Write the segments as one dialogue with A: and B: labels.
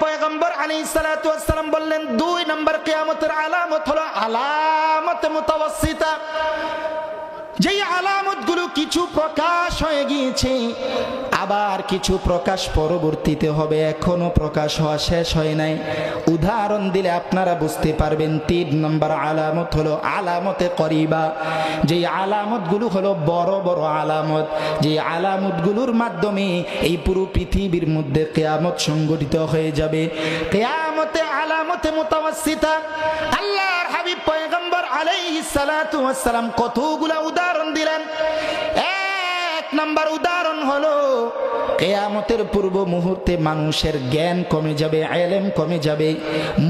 A: পয়গম্বর আলী সালাম বললেন দুই নম্বর কেয়ামতের আলামত হলো আলামত মুতাওয়াসসিতা যেই আলামতগুলো কিছু প্রকাশ হয়ে গিয়েছে, আবার কিছু প্রকাশ পরবর্তীতে হবে, এখনও প্রকাশ হওয়া শেষ হয় নাই। উদাহরণ দিলে আপনারা বুঝতে পারবেন, তিন নম্বর আলামত হলো আলামতে করিবা। যেই আলামতগুলো হলো বড় বড় আলামত যে আলামতগুলোর মাধ্যমে এই পুরো পৃথিবীর মধ্যে কেয়ামত সংগঠিত হয়ে যাবে। কেয়ামতে আলামতে মোতাবাসিতা আল্লাহর হাবিব পয়গম্বর আলাইহিস সালাতু কতগুলা উদাহরণ দিলেন? এক নাম্বার উদাহরণ হলো কেয়ামতের পূর্ব মুহূর্তে মানুষের জ্ঞান কমে যাবে, এলেম কমে যাবে,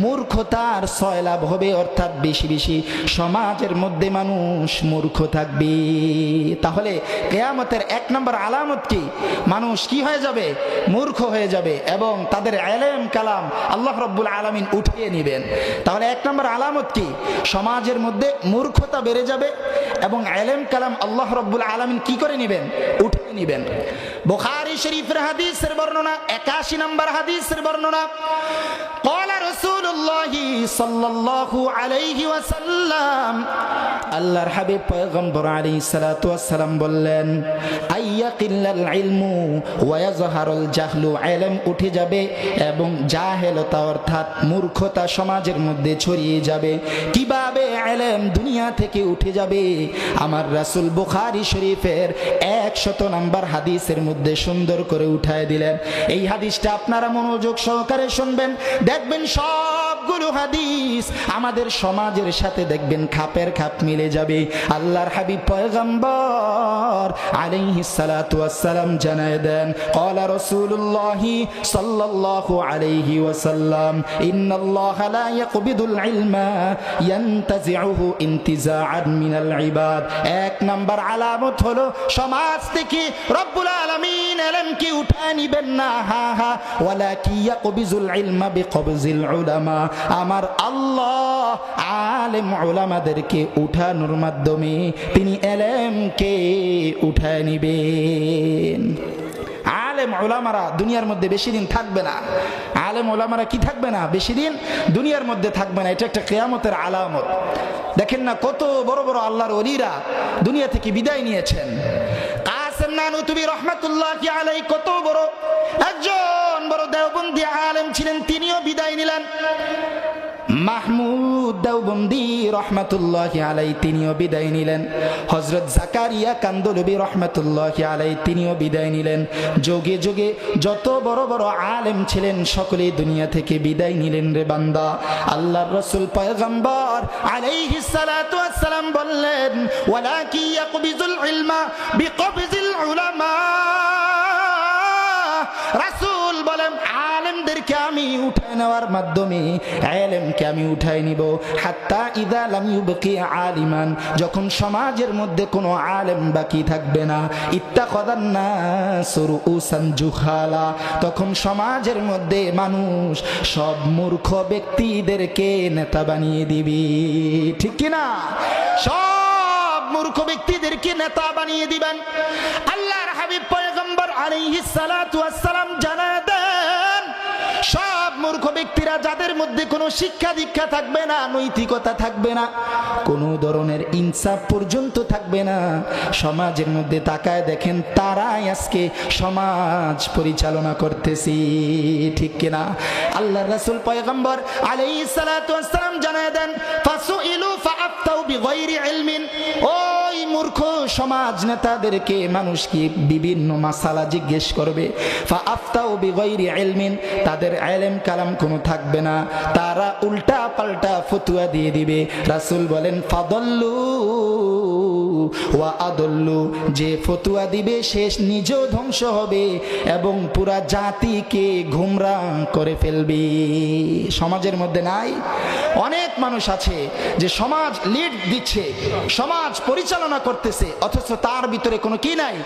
A: মূর্খতার সয়লাভ হবে, অর্থাৎ বেশি বেশি সমাজের মধ্যে মানুষ মূর্খ থাকবে। তাহলে কেয়ামতের এক নম্বর আলামত কি? মানুষ কি হয়ে যাবে? মূর্খ হয়ে যাবে এবং তাদের এলেম কালাম আল্লাহ রব্বুল আলমিন উঠিয়ে নেবেন। তাহলে এক নম্বর আলামত কি? সমাজের মধ্যে মূর্খতা বেড়ে যাবে এবং এলেম কালাম আল্লাহ রব্বুল আলমিন কি করে নেবেন? উঠিয়ে নেবেন। বুখারী শরীফের হাদিসের বর্ণনা একাশি নম্বর হাদিসের বর্ণনা قال رسول الله صلى الله عليه وسلم আল্লাহর হাবিব পয়গম্বর আলাইহিস সালাতু ওয়াসসালাম বললেন আইয়াকিল্লাল ইলমু ওয়া ইয়াজহারুল জাহলু ইলম উঠে যাবে এবং জাহেলতা অর্থাৎ মূর্খতা সমাজের মধ্যে ছড়িয়ে যাবে কিভাবে ইলম দুনিয়া থেকে উঠে যাবে আমার রাসূল বুখারী শরীফের 100 নাম্বার হাদিসের মধ্যে সুন্দর করে উঠায় দিলেন। এই হাদিসটা আপনারা মনোযোগ সহকারে শুনবেন। দেখবেন সবগুলো হাদিস আমাদের সমাজের সাথে দেখবেন খাপের খাপ মিলে যাবে। আল্লাহর হাবিব পয়গম্বর আলাইহিস সালাতু ওয়াসসালাম জানায় দেন, ক্বালা রাসূলুল্লাহি সাল্লাল্লাহু আলাইহি এক নাম্বার আলামত হলো, সমাজ থেকে রব্বুল আলামিন ইলমকে উঠায় নিবেন না, হা হা। ওয়ালাকি ইয়াকবিজুল ইলমা বিকবজিল উলামা? আমার আল্লাহ আলেম ওলামাদেরকে উঠানোর মাধ্যমে তিনি এলেমকে উঠায় নিবেন। আলেম ওলামারা দুনিয়ার মধ্যে বেশি দিন থাকবে না। আলেম ওলামারা কি থাকবে না? বেশি দিন দুনিয়ার মধ্যে থাকবে না। এটা একটা কেয়ামতের আলামত। দেখেন না কত বড় বড় আল্লাহর অলিরা দুনিয়া থেকে বিদায় নিয়েছেন। কাসেম নানুতুবি রহমাতুল্লাহ কি আলাই কত বড় একজন বড় দেওবন্দি আলেম ছিলেন। নিলেন মাহমুদ দেওবন্দি রহমাতুল্লাহ আলাই তিনিও বিদায় নিলেন। হজরত জাকারিয়া কান্দলবি রহমাতুল্লাহ আলাই তিনিও বিদায় নিলেন। যোগে যোগে যত বড় বড় আলেম ছিলেন সকলে দুনিয়া থেকে বিদায় নিলেন রে বান্দা। আল্লাহর রসুল পয়গম্বর আলাইহিস সালাতু ওয়াসসালাম বললেন, ওয়ালাকি ইয়াকবিজুল ইলমা বিকবজিল উলামা? আলেমদেরকে আমি উঠায় নেওয়ার মাধ্যমে এলেমকে আমি উঠায় নিব। হাত্তা ইদা লাম ইউবকি আলিমান, যখন সমাজের মধ্যে কোনো আলেম বাকি থাকবে না। ইত্তাখাদান নাস রুউসান জুহালা, তখন সমাজের মধ্যে মানুষ সব মূর্খ ব্যক্তিদেরকে নেতা বানিয়ে দিবি। ঠিক কি না? সব মূর্খ ব্যক্তিদেরকে নেতা বানিয়ে দিবেন। আল্লাহর হাবিব পয়গম্বর আলাইহিস সালাতু সব মূর্খ ব্যক্তিরা যাদের মধ্যে কোনো শিক্ষা দীক্ষা থাকবে না, নৈতিকতা থাকবে না, কোনো ধরনের ইনসাফ পর্যন্ত থাকবে না, সমাজের মধ্যে তাকায় দেখেন তারাই আজকে সমাজ পরিচালনা করতেছি। ঠিক কিনা? আল্লাহ রাসূল পয়গম্বর সালাতু ওয়াসসালাম জানায় দেন, ফাসুইলু মূর্খ সমাজ নেতাদেরকে মানুষ কি বিভিন্ন মাসালা জিজ্ঞেস করবে? তাদের এলেম কালাম কোনো থাকবে না। তারা উল্টা পাল্টা ফতুয়া দিয়ে দিবে। রাসূল বলেন, ফাদল্লু ওয়া আদল্লু। যে ফতুয়া দিবে, সে নিজেও ধ্বংস হবে এবং পুরা জাতিকে ঘুমরা করে ফেলবে। সমাজের মধ্যে নাই? অনেক মানুষ আছে যে সমাজ লিড দিচ্ছে, সমাজ পরিচালনা করতেছে, অথচ তার ভিতরে কোনো কি নাই?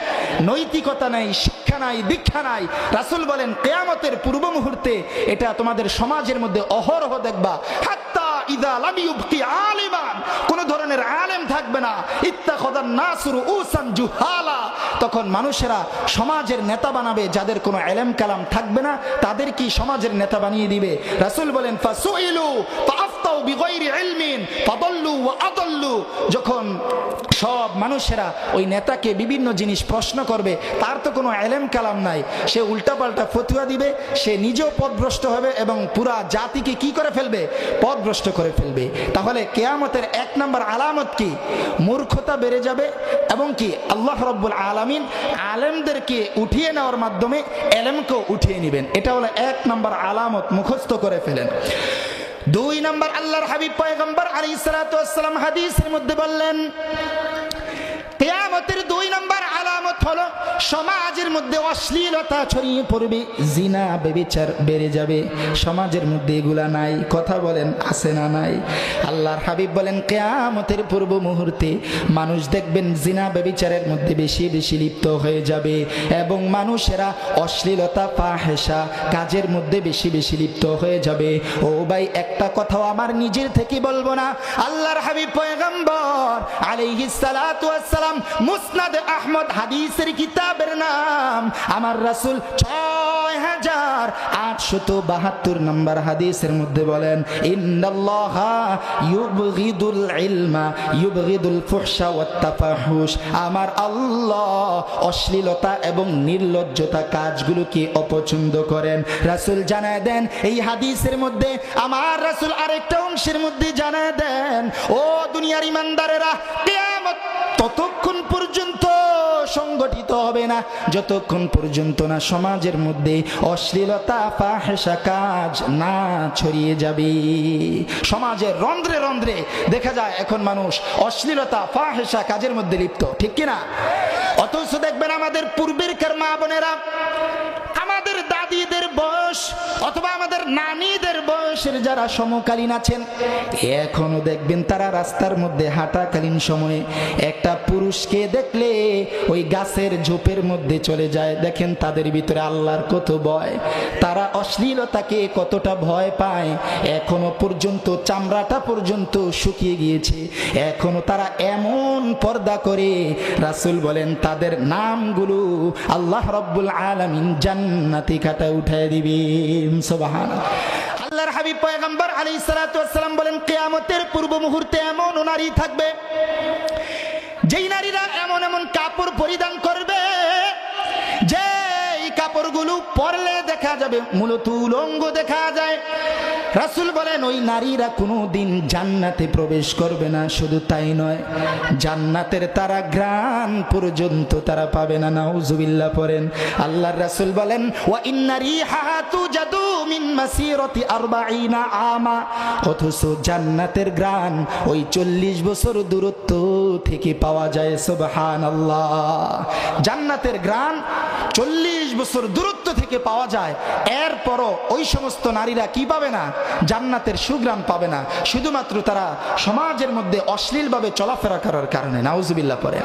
A: নৈতিকতা নাই, শিক্ষা নাই, দীক্ষা নাই। রাসূল বলেন, কেয়ামতের পূর্ব মুহূর্তে এটা তোমাদের সমাজের মধ্যে অহরহ দেখবা। কোন ধরনের আলেম থাকবে না। তখন মানুষেরা সমাজের নেতা বানাবে যাদের কোনো এলেম কালাম থাকবে না, তাদের কি সমাজের নেতা বানিয়ে দিবে? রাসূল বলেন, ফাসুইলু যখন সব মানুষেরা ওই নেতাকে বিভিন্ন জিনিস প্রশ্ন করবে, তার তো কোনো এলেম কালাম নাই। সে উল্টাপাল্টা ফতুয়া দিবে, সে নিজেও পথভ্রষ্ট হবে এবং পুরা জাতিকে কি করে ফেলবে? পথভ্রষ্ট করে ফেলবে। তাহলে কেয়ামতের এক নম্বর আলামত কি? মূর্খতা বেড়ে যাবে এবং কি? আল্লাহ রব্বুল আলামিন আলেমদেরকে উঠিয়ে নেওয়ার মাধ্যমে এলেমকেও উঠিয়ে নেবেন। এটা হলো এক নম্বর আলামত মুখস্থ করে ফেলেন। দুই নম্বর আল্লাহর হাবিব পয়গম্বর আলী সালাম হাদিসের মধ্যে বললেন কেয়ামতের দুই নম্বর হলো সমাজের মধ্যে অশ্লীলতা ছড়িয়ে পড়বে, জিনা, বেবিচার বেড়ে যাবে। সমাজের মধ্যে এগুলা নাই, কথা বলেন, আছে না নাই? আল্লাহর হাবিব বলেন, কেয়ামতের পূর্ব মুহূর্তে মানুষ দেখবেন জিনা, বেবিচারের মধ্যে বেশি বেশি লিপ্ত হয়ে যাবে এবং মানুষেরা অশ্লীলতা পাহেসা কাজের মধ্যে বেশি বেশি লিপ্ত হয়ে যাবে। ও ভাই, একটা কথাও আমার নিজের থেকে বলব না। আল্লাহর হাবিব পয়গম্বর সালাম, মুসনাদ আহমদ হাদিসের কিতাবের নাম। আমার রাসূল ছয় হাজার আটশত বাহাত্তর নম্বর হাদিসের মধ্যে বলেন আমার আল্লাহ অশ্লীলতা এবং নির্লজ্জতা কাজগুলোকে অপছন্দ করেন। রাসূল জানায় দেন, এই হাদিসের মধ্যে, আমার রাসূল আরেকটা অংশের মধ্যে জানায় দেন, ও দুনিয়ার ইমানদারেরা ততক্ষণ পর্যন্ত সংগঠিত হবে না। যতক্ষণ পর্যন্ত না সমাজের মধ্যে অশ্লীলতা ফাহেসা কাজ না ছড়িয়ে যাবে। সমাজের রন্ধ্রে রন্ধ্রে দেখা যায় এখন মানুষ অশ্লীলতা ফাহেসা কাজের মধ্যে লিপ্ত। ঠিক কিনা? অথচ দেখবেন আমাদের পূর্বেরকার মা বোনেরা, আমাদের দাদিদের বয়স অথবা আমাদের নানিদের বয়সের যারা সমকালীন আছেন এখনও দেখবেন তারা রাস্তার মধ্যে হাঁটাকালীন সময়ে একটা পুরুষকে দেখলে ওই গাছের ঝোপের মধ্যে চলে যায়। দেখেন তাদের ভিতরে আল্লাহর কত ভয়। তারা অশ্লীলতাকে কতটা ভয় পায়, এখনও পর্যন্ত চামড়াটা পর্যন্ত শুকিয়ে গিয়েছে। এখনও তারা এমন পর্দা করে, রাসূল বলেন, তাদের নামগুলো আল্লাহ রব্বুল আলমিন জান্নাতি কাটা উঠায় দিবেন সুবহান। আল্লাহর হাবিব পয়গম্বর আলী সালাতাম বলেন, কেয়ামতের পূর্ব মুহূর্তে এমন নারী থাকবে, যেই নারীরা এমন এমন কাপড় পরিধান করবে যে কাপড়গুলো পরলে দেখা যাবে, মূলত উলঙ্গ দেখা যায়। রাসূল বলেন, ওই নারীরা কোনো দিন জান্নাতে প্রবেশ করবে না, শুধু তাই নয়, জান্নাতের তারা গ্রান পর্যন্ত তারা পাবে না। নাউজুবিল্লাহ পড়েন। আল্লাহর রাসূল বলেন, ওয়া ইন্নারি হাতু জাদু মিন মাসিরতি আরবাঈনা আমা অথচ জান্নাতের গ্রান ওই চল্লিশ বছর দূরত্ব থেকে পাওয়া যায়। সুবহানাল্লাহ। জান্নাতের গ্রান চল্লিশ বছর দূরত্ব থেকে পাওয়া যায়। এরপরও ওই সমস্ত নারীরা কি পাবে না? জান্নাতের সুগ্রাম পাবে না। শুধুমাত্র তারা সমাজের মধ্যে অশ্লীলভাবে চলাফেরা করার কারণে। নাউজুবিল্লা পরে।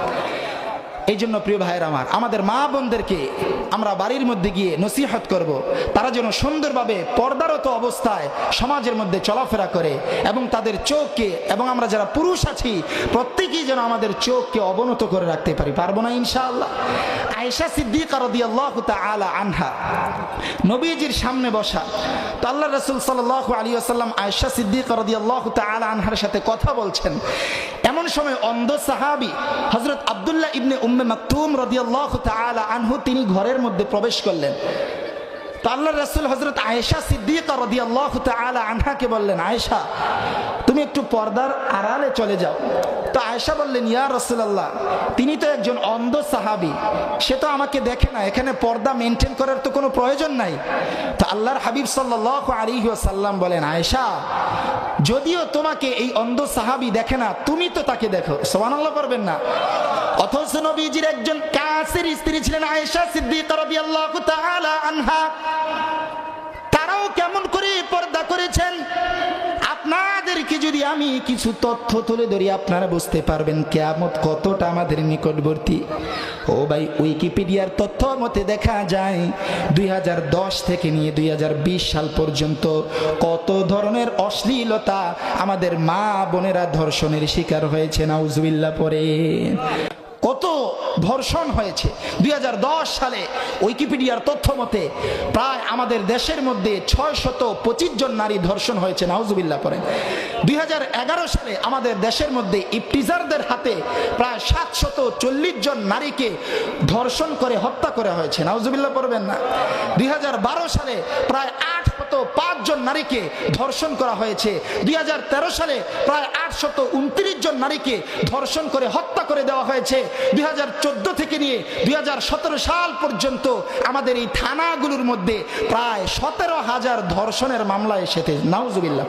A: এই জন্য প্রিয় ভাইয়ের আমার, আমাদের মা বোনদেরকে আমরা বাড়ির মধ্যে গিয়ে নসিহত করব। তারা যেন সুন্দরভাবে পর্দারত অবস্থায় সমাজের মধ্যে চলাফেরা করে এবং তাদের চোখকে এবং আমরা যারা পুরুষ আছি, প্রত্যেকেই যেন আমাদের চোখকে অবনত করে রাখতে পারি। পারব না ইনশাআল্লাহ? আয়েশা সিদ্দিকা রাদিয়াল্লাহু তাআলা আনহা, নবীজির সামনে বসা। তো আল্লাহ রাসূল সাল্লাল্লাহু আলাইহি ওয়াসাল্লাম আয়েশা সিদ্দিকা রাদিয়াল্লাহু তাআলা আনহার সাথে কথা বলছেন। এমন সময় অন্ধ সাহাবী আব্দুল্লাহ ইবনে উম্মে মাকতুম রদিয়াল্লাহ তালা আনহু, তিনি ঘরের মধ্যে প্রবেশ করলেন। তো আল্লাহ রাসুল হজরত আয়েশা সিদ্দিকা রদিয়াল্লাহ তালা আনহাকে বললেন, আয়েশা তুমি একটু পর্দার আড়ালে চলে যাও। তো আয়েশা বললেন, ইয়া রাসূলুল্লাহ, তিনি তো একজন অন্ধ সাহাবি, সে তো আমাকে দেখে না, এখানে পর্দা মেনটেন করার তো কোনো প্রয়োজন নাই। তো আল্লাহর হাবিব সাল্লাল্লাহু আলাইহি সাল্লাম বলেন, আয়েশা, যদিও তোমাকে এই অন্ধ সাহাবি দেখে না, তুমি তো তাকে দেখো। সুবহানাল্লাহ পারবেন না। অথচ নবীজির একজন কাছের স্ত্রী ছিলেন আয়েশা সিদ্দিকা আনহা। তারাও কেমন করে পর্দা করেছেন? আপনাদেরকে যদি আমি কিছু তথ্য তুলে ধরি, আপনারা বুঝতে পারবেন কেয়ামত কতটা আমাদের নিকটবর্তী। ও ও ভাই উইকিপিডিয়ার তথ্য মতে দেখা যায়, দুই হাজার দশ থেকে নিয়ে দুই হাজার বিশ সাল পর্যন্ত কত ধরনের অশ্লীলতা আমাদের মা বোনেরা ধর্ষণের শিকার হয়েছে নাউজুবিল্লা পরে। কত ধর্ষণ হয়েছে। দুই হাজার দশ সালে উইকিপিডিয়ার তথ্য মতে প্রায় আমাদের দেশের মধ্যে ছয় শত পঁচিশ জন নারী ধর্ষণ হয়েছে নাউজুবিল্লা পরে দুই সালে আমাদের দেশের মধ্যে ইফটিজারদের হাতে প্রায় সাতশত চল্লিশ জন নারীকে ধর্ষণ করে হত্যা করা হয়েছে নাউজুবিল্লা পড়বেন না। দুই হাজার বারো সালে প্রায় আট জন নারীকে ধর্ষণ করা হয়েছে। দুই হাজার তেরো সালে প্রায় আটশত উনত্রিশ জন নারীকে ধর্ষণ করে হত্যা করে দেওয়া হয়েছে। দুই হাজার চোদ্দ থেকে নিয়ে দুই হাজার সতেরো সাল পর্যন্ত আমাদের এই থানাগুলোর মধ্যে প্রায় সতেরো হাজার ধর্ষণের মামলা এসেছে। নাউজুবিল্লা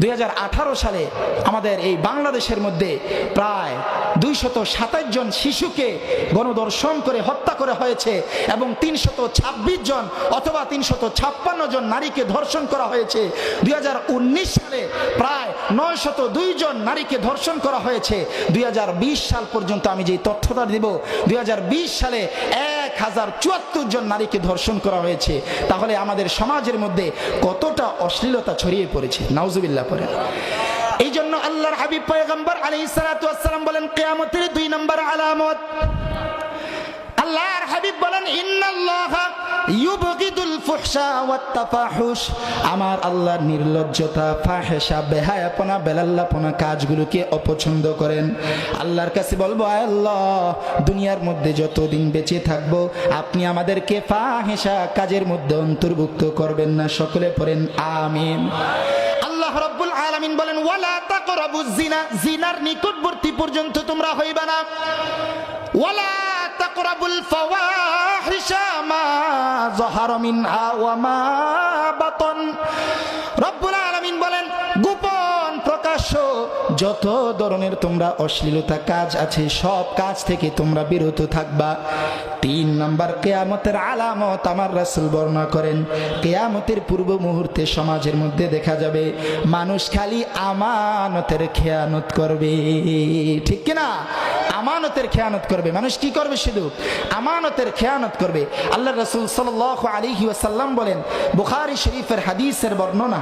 A: দুই হাজার আঠারো সালে আমাদের এই বাংলাদেশের মধ্যে প্রায় দুইশত সাতাশ জন শিশুকে গণদর্শন করে হত্যা করা হয়েছে এবং তিনশত ছাব্বিশ জন অথবা তিনশত ছাপ্পান্ন জন নারীকে ধর্ষণ করা হয়েছে। দুই হাজার উনিশ সালে প্রায় নয় শত দুই জন নারীকে ধর্ষণ করা হয়েছে। দুই হাজার বিশ সাল পর্যন্ত আমি যে তথ্যটা দিব, দুই সালে এক হাজার চুয়াত্তর জন নারীকে ধর্ষণ করা হয়েছে। তাহলে আমাদের সমাজের মধ্যে কতটা অশ্লীলতা ছড়িয়ে পড়েছে? নাউজুবিল্লা পরে এই জন্য আল্লাহর হাবিব পয়গম্বর আলী সালাতাম বলেন, কেয়ামতের দুই নম্বর আলামত। আল্লাহর হাবিব বলেন, ইন্নাল্লাহা আমার আল্লাহর নির্লজ্জতা, ফাহেশা, বেহায়াপনা, বেলাল্লাপনা কাজগুলোকে অপছন্দ করেন। আল্লাহর কাছে বলব আল্লাহ, দুনিয়ার মধ্যে যতদিন বেঁচে থাকব, আপনি আমাদেরকে ফাহেশা কাজের মধ্যে অন্তর্ভুক্ত করবেন না, সকলে পড়েন, আমিন। আল্লাহ রব্বুল আলামিন বলেন, ওয়ালা তাকরাবুজ জিনা জিনার নিকটবর্তী পর্যন্ত তোমরা হইবা না। ওয়ালা তাকরাবুল মা বাতন। বলেন গোপন প্রকাশ্য যত ধরনের তোমরা অশ্লীলতা কাজ আছে, সব কাজ থেকে তোমরা বিরত থাকবা। তিন নাম্বার, কেয়ামতের আলামত আমার রাসূল বর্ণনা করেন। কেয়ামতের পূর্ব মুহূর্তে সমাজের মধ্যে দেখা যাবে, মানুষ খালি আমানতের খেয়ানত করবে। ঠিক কিনা আমানতের খেয়ানত করবে। মানুষ কি করবে শুধু? আমানতের খেয়ানত করবে। আল্লাহ রসুল সাল আলিহি ওয়াসাল্লাম বলেন, বুখারি শরীফের হাদিসের বর্ণনা,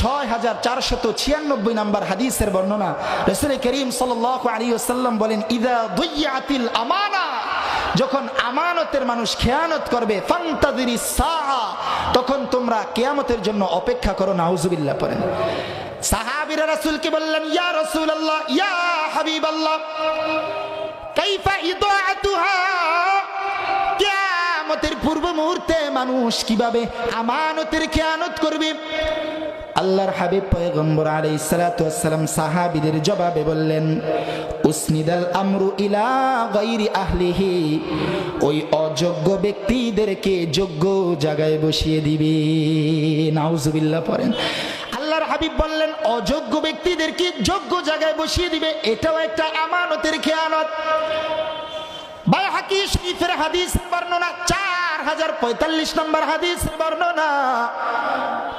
A: ছয় হাজার চারশত ছিয়ানব্বই নাম্বার হাদিসের বর্ণনা। রসুল করিম সাল আলী ওসাল্লাম বলেন, ইদা দুইয়াতিল আমানা। যখন আমানতের মানুষ খেয়ানত করবে ফান্তাদিরি সাআ। তখন তোমরা কেয়ামতের জন্য অপেক্ষা করো, নাউজুবিল্লাহ পড়েন। সাহাবীরা রাসূলকে বললেন, ইয়া রাসূলুল্লাহ, ইয়া হাবিবাল্লাহ, কাইফা ইদাআতুহা? কিয়ামতের পূর্ব মুহূর্তে মানুষ কীভাবে আমানতের খেয়ানত করবে? আল্লাহর হাবিব পয়গম্বর আলাইহিস সালাতু ওয়াসসালাম সাহাবীদের জবাবে বললেন, উসনিদাল আমরু ইলা গায়রি আহলিহি ওই অযোগ্য ব্যক্তিদেরকে যোগ্য জায়গায় বসিয়ে দিবে। নাউজুবিল্লাহ পড়েন। আল্লাহর হাবিব বললেন, অযোগ্য ব্যক্তিদেরকে যোগ্য জায়গায় বসিয়ে দিবে, এটাও একটা আমানতের খেয়ানত। বাইহাকি শরীফের হাদিস বর্ণনা? চার হাজার পঁয়তাল্লিশ নম্বর হাদিস বর্ণনা।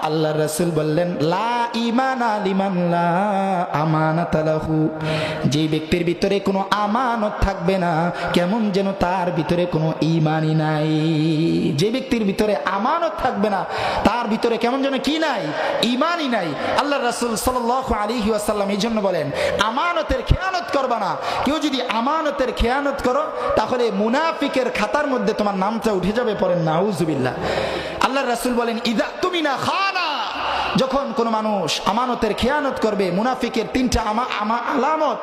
A: আল্লাহ রসুল বললেন যে ব্যক্তির ভিতরে কোনো আমানত থাকবে না, কেমন যেন তার ভিতরে কোনো ইমানই নাই। যে ব্যক্তির ভিতরে আমানত থাকবে না, তার ভিতরে কেমন যেন কি নাই? ইমানই নাই। আল্লাহ রসুল সাল আলী আসাল্লাম এই জন্য বলেন, আমানতের খেয়ানত করবা না। কেউ যদি আমানতের খেয়ানত করো, তাহলে মুনাফিকের খাতার মধ্যে তোমার নামটা উঠে যাবে পরে নাউজুবিল্লাহ। আল্লাহ রাসুল বলেন, ইদা তুমি না খানা যখন কোনো মানুষ আমানতের খেয়ানত করবে, মুনাফিকের তিনটা আমা আমা, আলামত,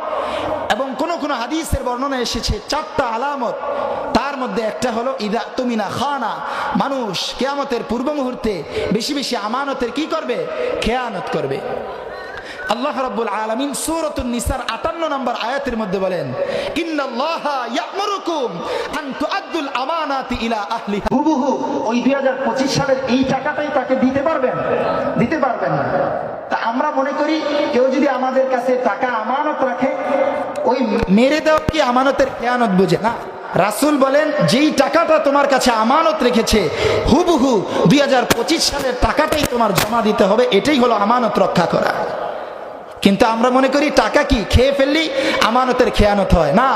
A: এবং কোন কোনো হাদিসের বর্ণনা এসেছে, চারটা আলামত, তার মধ্যে একটা হলো, ইদা তুমিনা খানা মানুষ কেয়ামতের পূর্ব মুহূর্তে বেশি বেশি আমানতের কি করবে? খেয়ানত করবে। আল্লাহ রাব্বুল আলামিন সূরাতুন নিসার 58 নম্বর আয়াতের মধ্যে বলেন ইন্নাল্লাহা ইয়া'মুরুকুম আন তুআদ্দুল আমানাতি ইলা আহলিহা। হুবহু ওই 2025 সালের এই টাকাটাই তাকে দিতে পারবেন? দিতে পারবেন না। তা আমরা মনে করি কেউ যদি আমাদের কাছে টাকা আমানত রাখে ওই মেরে দেওয়া কি আমানতের খেয়ানত বুঝে না? রাসুল বলেন যেই টাকাটা তোমার কাছে আমানত রেখেছে হুবহু দুই হাজার পঁচিশ সালের টাকাটাই তোমার জমা দিতে হবে। এটাই হলো আমানত রক্ষা করা। কিন্তু আমরা মনে করি টাকা কি? খেয়ে ফেললি, আমানতের খেয়ানত হয়। না।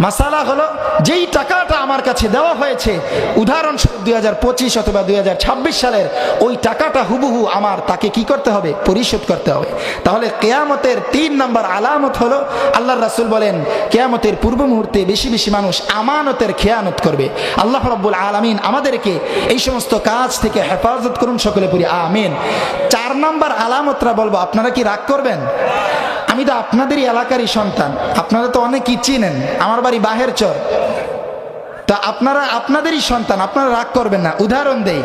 A: মাসালা হলো, যেই টাকাটা আমার কাছে দেওয়া হয়েছে, উদাহরণস্বরূপ দুই হাজার পঁচিশ অথবা দুই হাজার ছাব্বিশ সালের, ওই টাকাটা হুবহু আমার, তাকে কি করতে হবে? পরিশোধ করতে হবে। তাহলে কেয়ামতের তিন নম্বর আলামত হলো, আল্লাহ রাসুল বলেন, কেয়ামতের পূর্ব মুহূর্তে বেশি বেশি মানুষ আমানতের খেয়ানত করবে। আল্লাহ রব্বুল আলমিন আমাদেরকে এই সমস্ত কাজ থেকে হেফাজত করুন, সকলে পুরি আমিন। চার নম্বর আলামতরা বলব, আপনারা কি রাগ করবেন? আমি তো আপনাদেরই এলাকারই সন্তান। আপনারা তো অনেকই চিনেন, আমার বাড়ি বাহের চর। তা আপনারা আপনাদেরই সন্তান, আপনারা রাগ করবেন না। উদাহরণ দেই,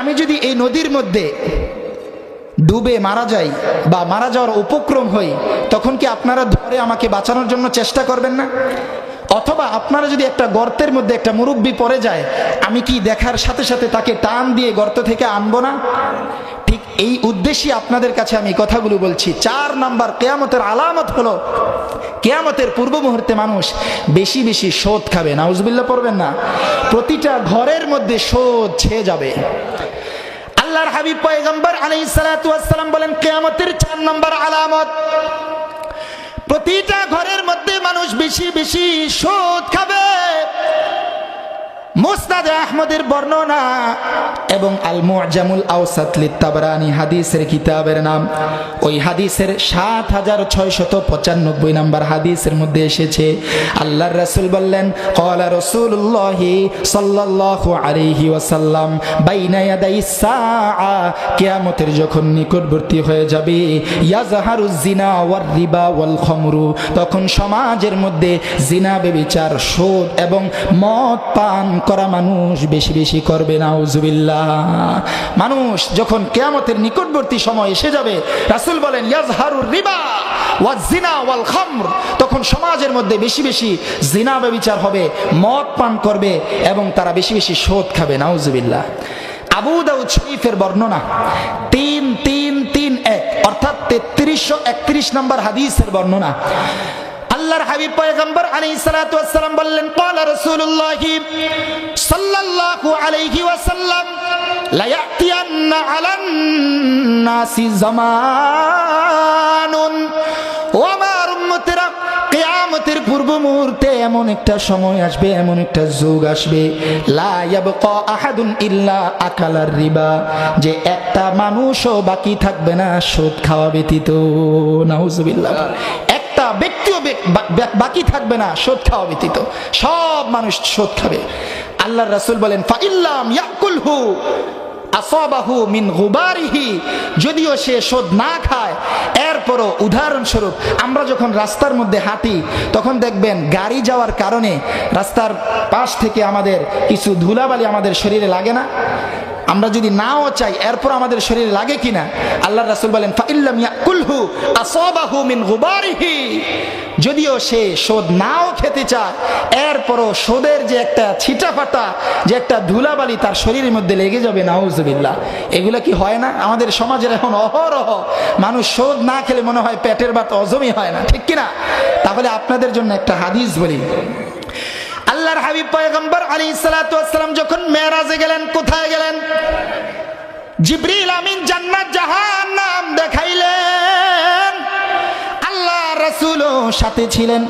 A: আমি যদি এই নদীর মধ্যে ডুবে মারা যাই বা মারা যাওয়ার উপক্রম হই, তখন কি আপনারা ধরে আমাকে বাঁচানোর জন্য চেষ্টা করবেন না? অথবা আপনারা যদি একটা গর্তের মধ্যে একটা মুরব্বী পড়ে যায়, আমি কি দেখার সাথে সাথে তাকে টান দিয়ে গর্ত থেকে আনব না? ঠিক এই উদ্দেশ্যে আপনাদের কাছে আমি কথাগুলো বলছি। চার নাম্বার, কেয়ামতের আলামত হলো, কেয়ামতের পূর্ব মুহূর্তে মানুষ বেশি বেশি শোধ খাবে। নাউজবিল্লা পড়বেন না? প্রতিটা ঘরের মধ্যে শোধ ছেয়ে যাবে। আল্লাহর হাবিব পয়গম্বর আলাইহিস সালাতু বলেন, কেয়ামতের চার নম্বর আলামত, প্রতিটা ঘরের মধ্যে মানুষ বেশি বেশি শোধ খাবে। মুসনাদে আহমদের বর্ণনা এবং আল মুআজামুল আওসাত লিত্তাবরানি হাদিসের কিতাবের নাম। ওই হাদিসের সাত হাজার ছয়শত পঁচানব্বই নাম্বার হাদিসের মধ্যে এসেছে, আল্লাহর রাসূল বললেন কলা রসুল্লাহ সাল্লাল্লাহু আলাইহি ওয়াসাল্লাম, বাইনা ইয়াদাই সাআ, কিয়ামতের যখন নিকটবর্তী হয়ে যাবে, ইয়াজহারু জিনা ওয়ার রিবা ওয়াল খমরু, তখন সমাজের মধ্যে জিনা বেবিচার সুদ এবং মদ পান করা মানুষ বেশি বেশি করবে না উজুবিল্লাহ মানুষ যখন কেয়ামতের নিকটবর্তী সময় এসে যাবে, রাসুল বলেন ইয়াজহারুর রিবা ওয়াল তখন সমাজের মধ্যে বেশি বেশি জিনা বেবিচার হবে, মদ পান করবে এবং তারা বেশি বেশি শোধ খাবে, নাউজুবিল্লাহ। আবু দাউদ শরীফের বর্ণনা, তিন তিন তিন, এক, অর্থাৎ তেত্রিশশো একত্রিশ নম্বর হাদিসের বর্ণনা। আল্লাহর হাবিব পয়গম্বর আলাইহিস সালাতু ওয়াস সালাম বললেন, ক্বালা রাসূলুল্লাহ সাল্লাল্লাহু আলাইহি ওয়াসাল্লাম লা ইয়াতিয়ান্না আলান নাসি জামানুন। ও আমার উম্মতেরা পূর্ব মুহূর্তে এমন একটা সময় আসবে, এমন একটা যুগ আসবে। আহাদুন ইল্লা আকালার রিবা। যে একটা মানুষও বাকি থাকবে না, সুদ খাওয়া ব্যতীত। নাউজুবিল্লাহ। বাকি থাকবে না সুদ খাওয়া ব্যতীত। সব মানুষ সুদ খাবে। আল্লাহর রাসূল বলেন, ফাইল্লাম ইয়াকুলহু আসাবাহু মিন গুবারিহি। যদিও সে শোধ না খায়, এরপরও উদাহরণস্বরূপ, আমরা যখন রাস্তার মধ্যে হাঁটি, তখন দেখবেন গাড়ি যাওয়ার কারণে রাস্তার পাশ থেকে আমাদের কিছু ধুলাবালি আমাদের শরীরে লাগে না। আমরা যদি নাও চাই, এরপর আমাদের শরীরে লাগে কিনা? আল্লাহ রাসুল বলেন যদিও সে শোধ নাও খেতে চায়, এরপরও শোধের যে একটা ছিটাফাটা, যে একটা ধুলাবালি তার শরীরের মধ্যে লেগে যাবে, নাউজুবিল্লাহ। এগুলো কি হয় না? আমাদের সমাজের এখন অহরহ। মানুষ শোধ না খেলে মনে হয় পেটের বাত অজমই হয় না, ঠিক কিনা? তাহলে আপনাদের জন্য একটা হাদিস বলি। আল্লাহর হাবিব পয়গম্বর আলী সালাম যখন মেয়েরাজে গেলেন, কোথায় গেলেন? জিবরিল আমিন জান্নাত জাহান্নাম দেখাইলেন। আল্লাহ রাসূলও সাথে ছিলেন।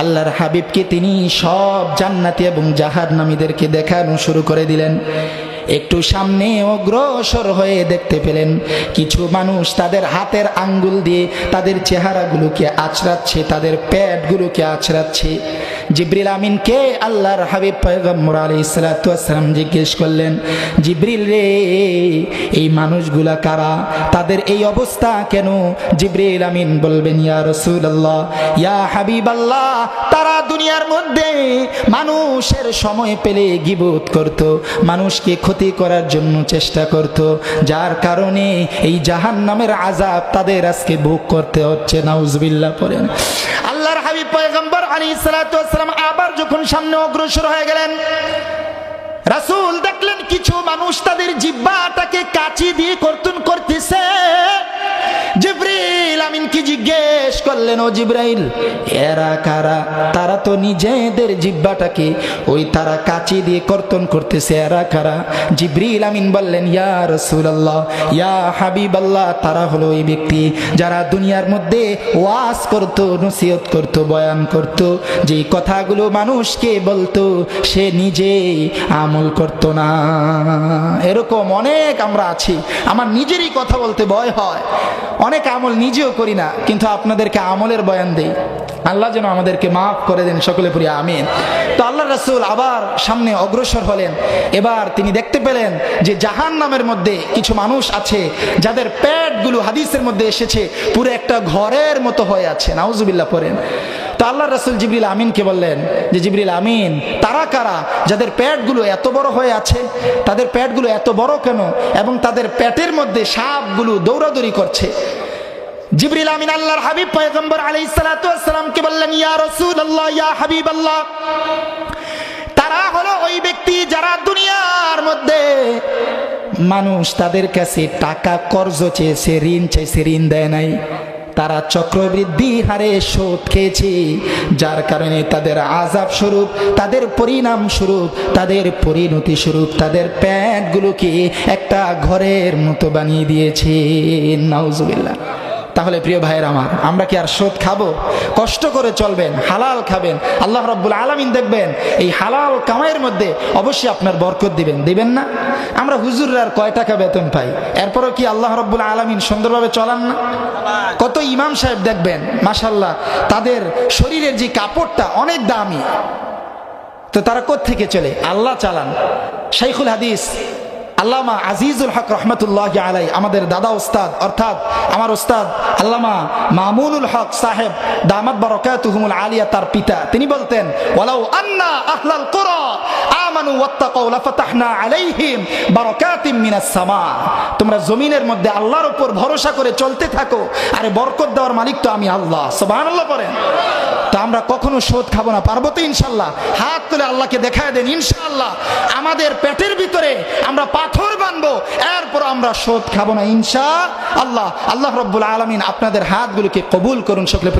A: আল্লাহর হাবিবকে তিনি সব জান্নাতি এবং জাহান্নামীদেরকে দেখানো শুরু করে দিলেন। একটু সামনে অগ্রসর হয়ে দেখতে পেলেন, কিছু মানুষ তাদের হাতের আঙ্গুল দিয়ে তাদের চেহারাগুলোকে আছড়াচ্ছে, তাদের প্যাডগুলোকে আছড়াচ্ছে। জিব্রিল আমিনকে আল্লাহর হাবিব পয়গম্বর আলাইহিস সালাতু ওয়াসসালাম জিজ্ঞেস করলেন, জিব্রিল রে, এই মানুষগুলা কারা? তাদের এই অবস্থা কেন? জিব্রিল আমিন বলবেন, ইয়া রাসূলুল্লাহ, ইয়া হাবিবাল্লাহ, তারা দুনিয়ার মধ্যে মানুষের সময় পেলে গিবত করত, মানুষকে ক্ষতি করার জন্য চেষ্টা করত, যার কারণে এই জাহান্নামের আযাব তাদের আজকে ভোগ করতে হচ্ছে। নাউজুবিল্লাহ, পড়েন। আল্লাহর হাবিব পয়গম্বর আলাইহিস সালাতাম আবার যখন সামনে অগ্রসর হয়ে গেলেন, রাসুল দেখলেন কিছু মানুষ তাদের জিব্বাটাকে কাচি দিয়ে কর্তন করতেছে। জিব্রিল আমিন কি জিজ্ঞেস করলেন ও জিব্রাইল, এরা কারা? তারা তো নিজেদের জিব্বাটাকে ওই তারা কাচি দিয়ে কর্তন করতেছে, এরা কারা? জিব্রিল আমিন বললেন, ইয়া রসুলাল্লাহ, ইয়া হাবিব আল্লাহ তারা হলো ওই ব্যক্তি যারা দুনিয়ার মধ্যে ওয়াজ করতো, নসিহত করতো, বয়ান করতো যে কথাগুলো মানুষকে বলতো, সে নিজেই আমল করতো না। এরকম অনেক আমরা আছি। আমার নিজেরই কথা বলতে ভয় হয়। অনেক আমল নিজেও করি না, কিন্তু আপনাদেরকে আমলের বয়ান দেই। আল্লাহ যেন আমাদেরকে মাফ করে দেন সকলে পড়ি, আমিন। তো আল্লাহ রাসূল আবার সামনে অগ্রসর হলেন। এবার তিনি দেখতে পেলেন যে জাহান নামের মধ্যে কিছু মানুষ আছে, যাদের প্যাটগুলো হাদিসের মধ্যে এসেছে, পুরো একটা ঘরের মতো হয়ে আছে। নাউজুবিল্লাহ পড়েন। তো আল্লাহ রাসূল জিবরিল আমিনকে বললেন যে, জিবরিল আমিন, তারা কারা? যাদের প্যাটগুলো এত বড় হয়ে আছে, তাদের প্যাটগুলো এত বড় কেন? এবং তাদের প্যাটের মধ্যে সাপগুলো দৌড়াদৌড়ি করছে। জিবরিল আমিন আল্লাহর হাবিব পয়গম্বর আলাইহিস সালাতু ওয়াস সালামকে বললেন, ইয়া রাসূলুল্লাহ, ইয়া হাবিবাল্লাহ। তারা হলো ওই ব্যক্তি যারা দুনিয়ার মধ্যে মানুষ তাদের কাছে টাকা, কর্জ চেয়েছে, ঋণ চাইছে ঋণ দেয় নাই। তারা চক্রবৃদ্ধি হারে শোধ খেয়েছে, যার কারণে তাদের আজাব স্বরূপ, তাদের পরিণাম স্বরূপ, তাদের পরিণতি স্বরূপ, তাদের প্যান্টগুলোকে একটা ঘরের মতো বানিয়ে দিয়েছে। নাউজুবিল্লাহ। তাহলে প্রিয় ভাইয়ের আমার, আমরা কি আর শোধ খাব? কষ্ট করে চলবেন, হালাল খাবেন। আল্লাহ রব্বুল আলমিন দেখবেন, এই হালাল কামাইয়ের মধ্যে অবশ্যই আপনার বরকত দিবেন। দিবেন না? আমরা হুজুররা আর কয় টাকা বেতন পাই? এরপরও কি আল্লাহ রব্বুল আলমিন সুন্দরভাবে চলান না? কত ইমাম সাহেব দেখবেন মাসাল্লাহ তাদের শরীরের যে কাপড়টা অনেক দামি। তো তারা থেকে চলে? আল্লাহ চালান। শাইখুল হাদিস আল্লামা আজিজুল হক রহমতুল্লাহ আলাই আমাদের দাদা ওস্তাদ অর্থাৎ আমার ওস্তাদ আল্লামা মামুনুল হক সাহেব, দামাত বারকাতুহুমুল আলিয়া তার পিতা। তিনি বলতেন, ওয়ালাউ আন্না আহলাল কুরা আমানু ওয়াত্তাকাউ লাফাতাহনা আলাইহিম বারাকাতিম মিনাস সামা। তোমরা জমিনের মধ্যে আল্লাহর উপর ভরসা করে চলতে থাকো, আরে বরকত দেওয়ার মালিক তো আমি আল্লাহ। সুবহানাল্লাহ পড়েন তো আমরা কখনো শোধ খাব না, পারব তো ইনশাল্লাহ হাত তুলে আল্লাহকে দেখায় দেন ইনশাল্লাহ আমাদের পেটের ভিতরে আমরা পাথর বানবো, এরপর আমরা শোধ খাব না ইনশা আল্লাহ আল্লাহ রব্বুল আলমিন আপনাদের হাতগুলোকে কবুল করুন, সকলে